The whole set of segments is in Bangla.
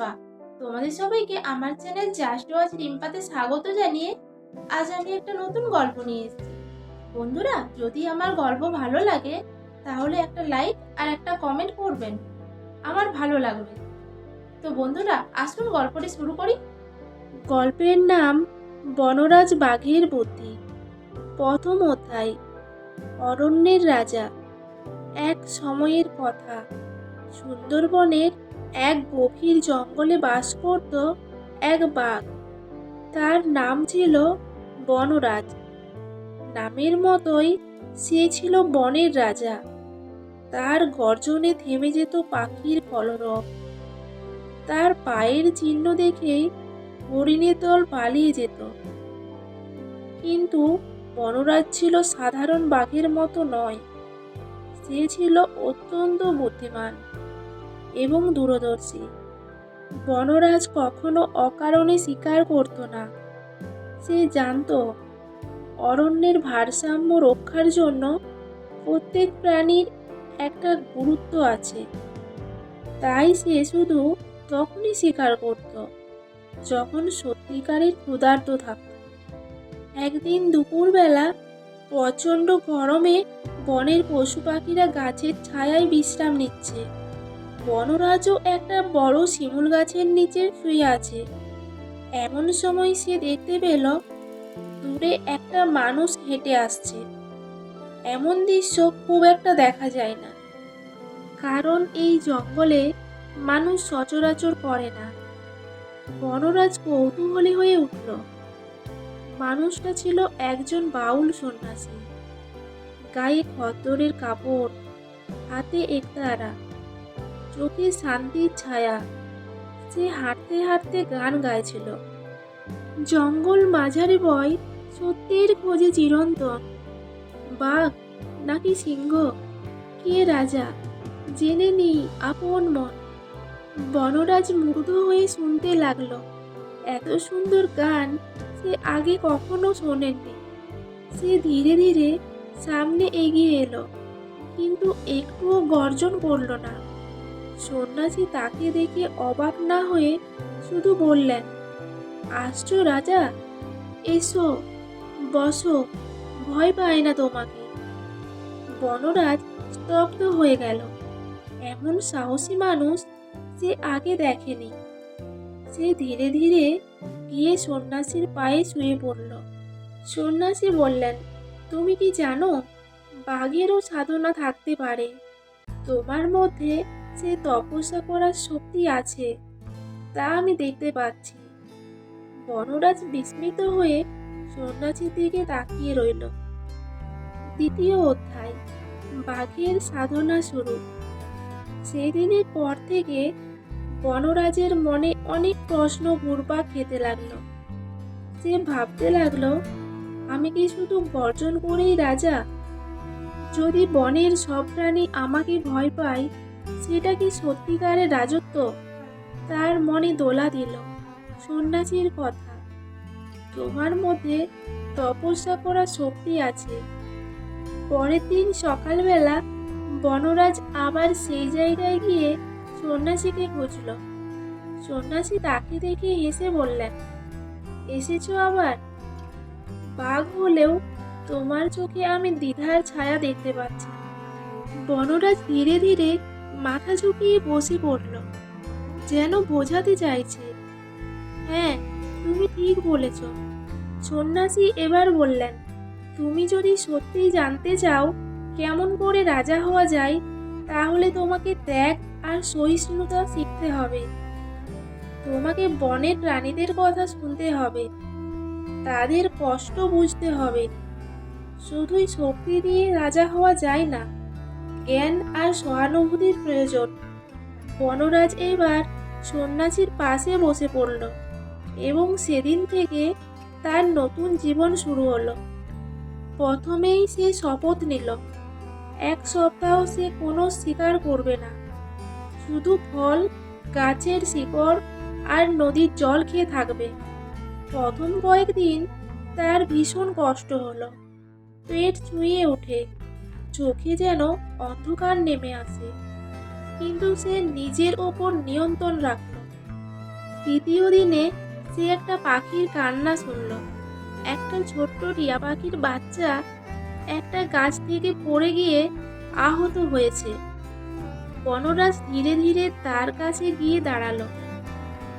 রিম্পা তোমাদের সবাইকে আমার চ্যানেল জাস্ট ওয়াচ রিম্পাতে স্বাগত জানিয়ে আজ আমি একটা নতুন গল্প নিয়ে এসেছি। বন্ধুরা, যদি আমার গল্প ভালো লাগে, তাহলে একটা লাইক আর একটা কমেন্ট করবেন। আমার ভালো লাগবে। তো বন্ধুরা, আসুন গল্পটি শুরু করি। গল্পের নাম বনরাজ বাঘের বুদ্ধি প্রথম অধ্যায়, অরণ্যের রাজা। এক সময়ের কথা। সুন্দরবনের এক গভীর জঙ্গলে বাস করত এক বাঘ। তার নাম ছিল বনরাজ। নামের মতোই সে ছিল বনের রাজা। তার গর্জনে থেমে যেত পাখির কলরব। তার পায়ের চিহ্ন দেখেই হরিণের দল পালিয়ে যেত। কিন্তু বনরাজ ছিল সাধারণ বাঘের মতো নয়। সে ছিল অত্যন্ত বুদ্ধিমান। এবং দূরদর্শী। বনরাজ কখনো অকারণে শিকার করত না। সে জানতো, অরণ্যের ভারসাম্য রক্ষার জন্য প্রত্যেক প্রাণীর একটা গুরুত্ব আছে। তাই সে শুধু তখনই শিকার করত, যখন সত্যিকারের ক্ষুধার্ত থাকত। একদিন দুপুরবেলা প্রচণ্ড গরমে বনের পশু পাখিরা গাছের ছায়ায় বিশ্রাম নিচ্ছে। বনরাজও একটা বড় শিমুল গাছের নিচে শুয়ে আছে। এমন সময় সে দেখতে পেল, দূরে একটা মানুষ হেঁটে আসছে। এমন দৃশ্য খুব একটা দেখা যায় না। কারণ এই জঙ্গলে মানুষ সচরাচর করে না। বনরাজ কৌতূহলী হয়ে উঠল। মানুষটা ছিল একজন বাউল সন্ন্যাসী। গায়ে খদ্দরের কাপড়, হাতে একতারা। চোখে শান্তির ছায়া। সে হাঁটতে হাঁটতে গান গাইছিল। জঙ্গল মাঝারি বয় সত্যের খোঁজে চিরন্তন। বাঘ নাকি সিংহ? কে রাজা? জেনে নেই আপন মন। বনরাজ মুগ্ধ হয়ে শুনতে লাগল। এত সুন্দর গান সে আগে কখনো শোনেননি। সে ধীরে ধীরে সামনে এগিয়ে এলো, কিন্তু একটুও গর্জন করল না। সন্ন্যাসী তাকে দেখে অবাক না হয়ে শুধু বললেন আসছো রাজা, এসো, বসো, ভয় পায় না তোমাকে। বনরাজ স্তব্ধ হয়ে গেল। এমন সাহসী মানুষ সে আগে দেখেনি। সে ধীরে ধীরে গিয়ে সন্ন্যাসীর পায়ে শুয়ে পড়ল। সন্ন্যাসী বললেন, তুমি কি জানো, বাঘেরও সাধনা থাকতে পারে। তোমার মধ্যে সে তপস্যা করার শক্তি আছে, তা আমি দেখতে পাচ্ছি। বনরাজ বিস্মিত হয়ে সন্ন্যাসীর দিকে তাকিয়ে রইল। দ্বিতীয় অধ্যায়, বাঘের সাধনা শুরু। সেই দিনের পর থেকে বনরাজের মনে অনেক প্রশ্ন ঘুরপাক খেতে লাগল। সে ভাবতে লাগল, আমি কি শুধু গর্জন করেই রাজা? যদি বনের সব প্রাণী আমাকে ভয় পায় সেটা কি সত্যিকারের রাজত্ব? তার মনে দোলা দিল। সন্ন্যাসীর কথা। তোমার মধ্যে তপস্যা করার শক্তি আছে। পরের দিন সকালবেলা বনরাজ আবার সেই জায়গায় গিয়ে সন্ন্যাসীকে খুঁজল। সন্ন্যাসী তাকে দেখে হেসে বললেন, এসেছ আবার? বাঘ হলেও তোমার চোখে আমি দ্বিধার ছায়া দেখতে পাচ্ছি। বনরাজ ধীরে ধীরে মাথা ঝুঁকিয়ে বসে পড়ল। যেন বোঝাতে চাইছে। হ্যাঁ তুমি ঠিক বলেছ। সন্ন্যাসী এবার বললেন, তুমি যদি সত্যিই জানতে চাও কেমন করে রাজা হওয়া যায়, তাহলে তোমাকে ত্যাগ আর সহিষ্ণুতা শিখতে হবে। তোমাকে বনের প্রাণীদের কথা শুনতে হবে। তাদের কষ্ট বুঝতে হবে। শুধুই শক্তি দিয়ে রাজা হওয়া যায় না। জ্ঞান আর সহানুভূতির প্রয়োজন। বনরাজ এবার সন্ন্যাসীর পাশে বসে পড়ল এবং সেদিন থেকে তার নতুন জীবন শুরু হলো। প্রথমেই সে শপথ নিল, এক সপ্তাহ সে কোনো শিকার করবে না। শুধু ফল, গাছের শিকড় আর নদীর জল খেয়ে থাকবে। প্রথম কয়েকদিন তার ভীষণ কষ্ট হলো। পেট চুইয়ে ওঠে। চোখে যেন অন্ধকার নেমে আসে। কিন্তু সে নিজের ওপর নিয়ন্ত্রণ রাখল। তৃতীয় দিনে সে একটা পাখির কান্না শুনল। একটা ছোট্ট টিয়া পাখির বাচ্চা একটা গাছ থেকে পড়ে গিয়ে আহত হয়েছে। বনরাজ ধীরে ধীরে তার কাছে গিয়ে দাঁড়াল।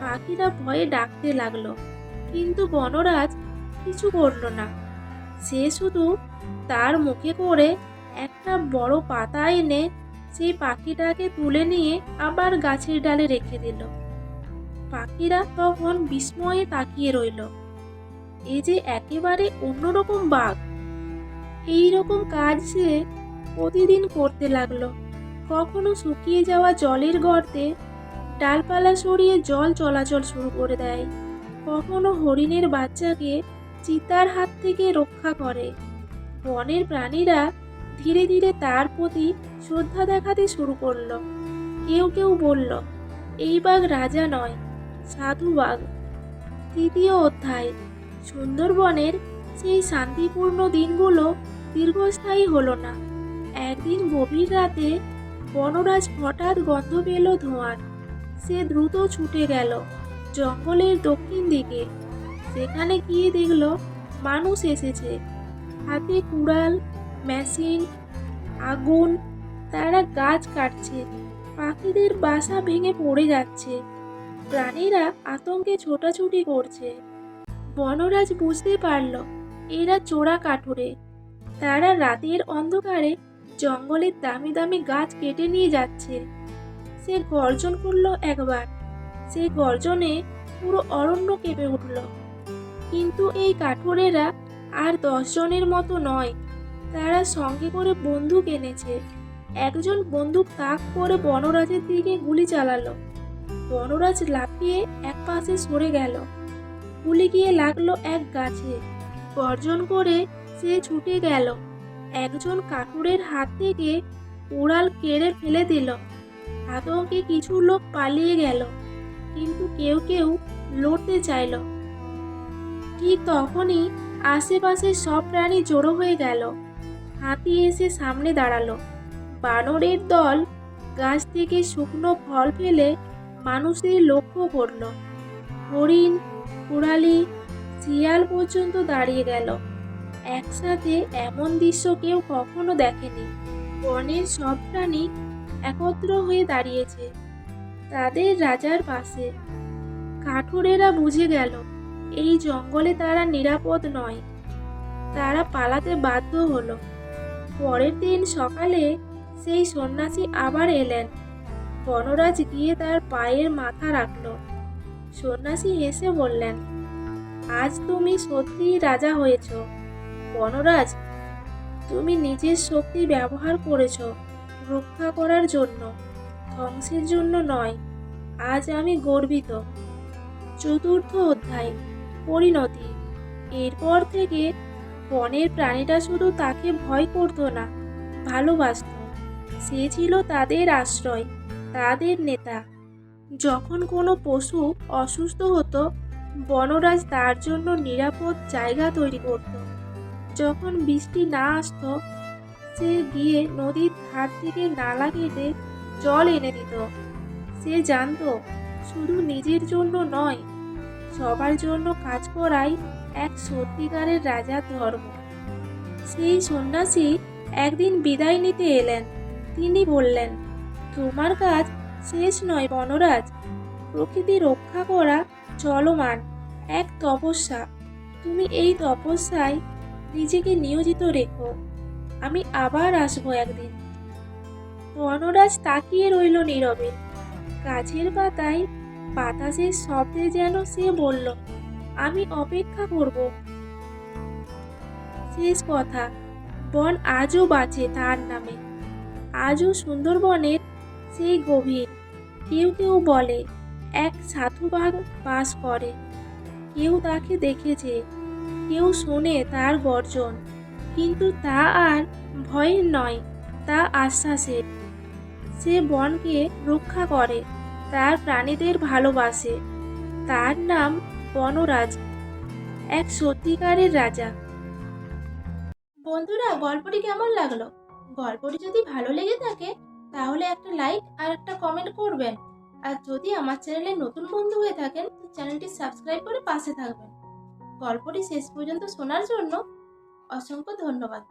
পাখিরা ভয়ে ডাকতে লাগল, কিন্তু বনরাজ কিছু করল না। সে শুধু তার মুখে করে একটা বড় পাতা এনে সেই পাখিটাকে তুলে নিয়ে আবার গাছের ডালে রেখে দিল। পাখিরা তখন বিস্ময়ে তাকিয়ে রইল। এ যে একেবারে অন্যরকম বাঘ। এই রকম কাজ সে প্রতিদিন করতে লাগল। কখনো শুকিয়ে যাওয়া জলের গর্তে ডালপালা সরিয়ে জল চলাচল শুরু করে দেয়। কখনো হরিণের বাচ্চাকে চিতার হাত থেকে রক্ষা করে। বনের প্রাণীরা ধীরে ধীরে তার প্রতি শ্রদ্ধা দেখাতে শুরু করল। কেউ কেউ বলল, এই বাঘ রাজা নয়, সাধু বাঘ। তৃতীয় অধ্যায়, সুন্দরবনের সেই শান্তিপূর্ণ দিনগুলো দীর্ঘস্থায়ী হলো না। একদিন গভীর রাতে বনরাজ হঠাৎ গন্ধ পেল ধোঁয়ার। সে দ্রুত ছুটে গেল জঙ্গলের দক্ষিণ দিকে। সেখানে গিয়ে দেখল মানুষ এসেছে। হাতে কুড়াল মেশিন, আগুন, তারা গাছ কাটছে, পাখিদের বাসা ভেঙে পড়ে যাচ্ছে, প্রাণীরা আতঙ্কে ছোটাছুটি করছে। বনরাজ বুঝতে পারল, এরা চোরা কাঠুরে। তারা রাতের অন্ধকারে জঙ্গলের দামি দামি গাছ কেটে নিয়ে যাচ্ছে। সে গর্জন করল একবার। সে গর্জনে পুরো অরণ্য কেঁপে উঠল। কিন্তু এই কাঠুরেরা আর দশজনের মতো নয়। তারা সঙ্গে করে বন্দুক এনেছে। একজন বন্দুক তাক করে বনরাজের দিকে গুলি চালালো। বনরাজ লাফিয়ে এক পাশে সরে গেল। গুলি গিয়ে লাগল এক গাছে। গর্জন করে সে ছুটে গেল। একজন কাকুরের হাত থেকে উড়াল কেড়ে ফেলে দিল। আতঙ্কে কিছু লোক পালিয়ে গেল, কিন্তু কেউ কেউ লড়তে চাইল। ঠিক তখনই আশেপাশে সব প্রাণী জড়ো হয়ে গেল। হাতি এসে সামনে দাঁড়াল। বানরের দল গাছ থেকে শুকনো ফল ফেলে মানুষদের লক্ষ্য করল। হরিণ, কুড়ালি, শিয়াল পর্যন্ত দাঁড়িয়ে গেল। একসাথে এমন দৃশ্য কেউ কখনো দেখেনি। বনের সব প্রাণী একত্র হয়ে দাঁড়িয়েছে। তাদের রাজার পাশে। কাঠুরেরা বুঝে গেল, এই জঙ্গলে তারা নিরাপদ নয়। তারা পালাতে বাধ্য হলো। পরের দিন সকালে সেই সন্ন্যাসী আবার এলেন। বনরাজ গিয়ে তার পায়ের মাথা রাখল। সন্ন্যাসী হেসে বললেন, আজ তুমি সত্যিই রাজা হয়েছ। বনরাজ, তুমি নিজের শক্তি ব্যবহার করেছ রক্ষা করার জন্য। ধ্বংসের জন্য নয়, আজ আমি গর্বিত। চতুর্থ অধ্যায়, পরিণতি। এরপর থেকে বনের প্রাণীটা শুধু তাকে ভয় করতো না, ভালোবাসত। সে ছিল তাদের আশ্রয়, তাদের নেতা। যখন কোনো পশু অসুস্থ হতো, বনরাজ তার জন্য নিরাপদ জায়গা তৈরি করত। যখন বৃষ্টি না আসতো, সে গিয়ে নদীর ধার থেকে নালা কেটে জল এনে দিত। সে জানতো, শুধু নিজের জন্য নয়, সবার জন্য কাজ করাই এক সত্যিকারের রাজার ধর্ম। সেই সন্ন্যাসী একদিন বিদায় নিতে এলেন। তিনি বললেন, তোমার কাজ শেষ নয় বনরাজ। প্রকৃতি রক্ষা করা চলমান এক তপস্যা। তুমি এই তপস্যায় নিজেকে নিয়োজিত রেখো। আমি আবার আসব একদিন বনরাজ তাকিয়ে রইল নীরবে। গাছের পাতায় বাতাসের শব্দে যেন সে বলল আমি অপেক্ষা করব। শেষ কথা, বন আজও বাঁচে তার নামে। আজও সুন্দরবনের সেই গভীর, কেউ কেউ বলে, এক সাধুবাগ বাস করে। কেউ তাকে দেখেছে, কেউ শোনে তার গর্জন। কিন্তু তা আর ভয়ের নয়, তা আশ্বাসের সে বনকে রক্ষা করে, তার প্রাণীদের ভালোবাসে। তার নাম বনরাজ, এক সত্যিকারের রাজা। বন্ধুরা, গল্পটি কেমন লাগল? গল্পটি যদি ভালো লেগে থাকে, তাহলে একটা লাইক আর একটা কমেন্ট করবেন। আর যদি আমার চ্যানেলে নতুন বন্ধু হয়ে থাকেন চ্যানেলটি সাবস্ক্রাইব করে পাশে থাকবেন। গল্পটি শেষ পর্যন্ত শোনার জন্য অসংখ্য ধন্যবাদ।